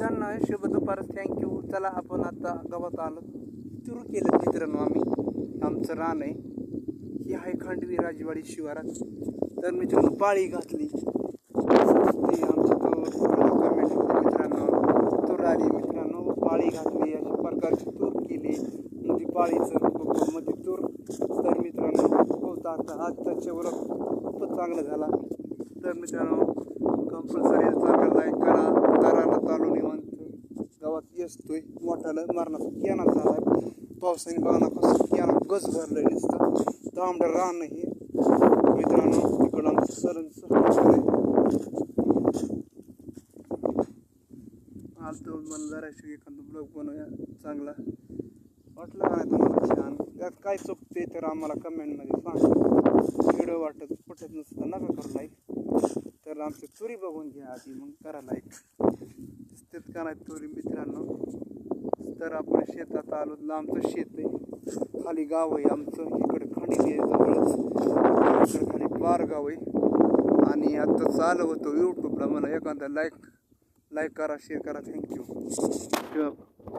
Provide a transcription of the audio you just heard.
मित्रांनो शुभ दुपार. थँक्यू चला आपण आता गावात आलो. सुरू केलं मित्रांनो आम्ही. आमचं रान आहे. ही आहे खांडवी राजवाडी शिवारात. तर मित्रांनो पाळी घातली. ती आमची तो कमेंट मित्रांनो. तूर आली मित्रांनो पाळी घातली. अशा प्रकारची तूर केली. मध्ये पाळीचं मध्ये तूर. तर मित्रांनो होता आता. आजचा वर खूपच चांगला झाला. तर मित्रांनो कंपल्सरी चांगला लाईक करा ताराला चालू निवांत किती असतोय मोठाला मारणार कॅना झाला पावसाने बाणापासून केना गज कॅना दिसतं तांबडं रान हे. मित्रांनो तिकडं आमचं सरांचं आलतो मला जराशी एखादं ब्लॉग बनवूया. चांगला. वाटलं का नाही तुम्हाला? छान. त्यात काय चुकते तर आम्हाला कमेंटमध्ये सांग. व्हिडिओ वाटत पटत नसतं नका करू लाईक तर आमच्या चोरी बघून घ्या आधी. मग करा लाईक दिसतात का नाही मित्रांनो. तर आपण शेतात आलो. आमचं शेत आहे. खाली गाव आहे आमचं. इकडे खंडणी आहे जवळच. इकडे खाली पार गाव आहे. आणि आता चालू होतो यूट्यूबला मला एखादा लाईक लाईक करा शेअर करा. Thank you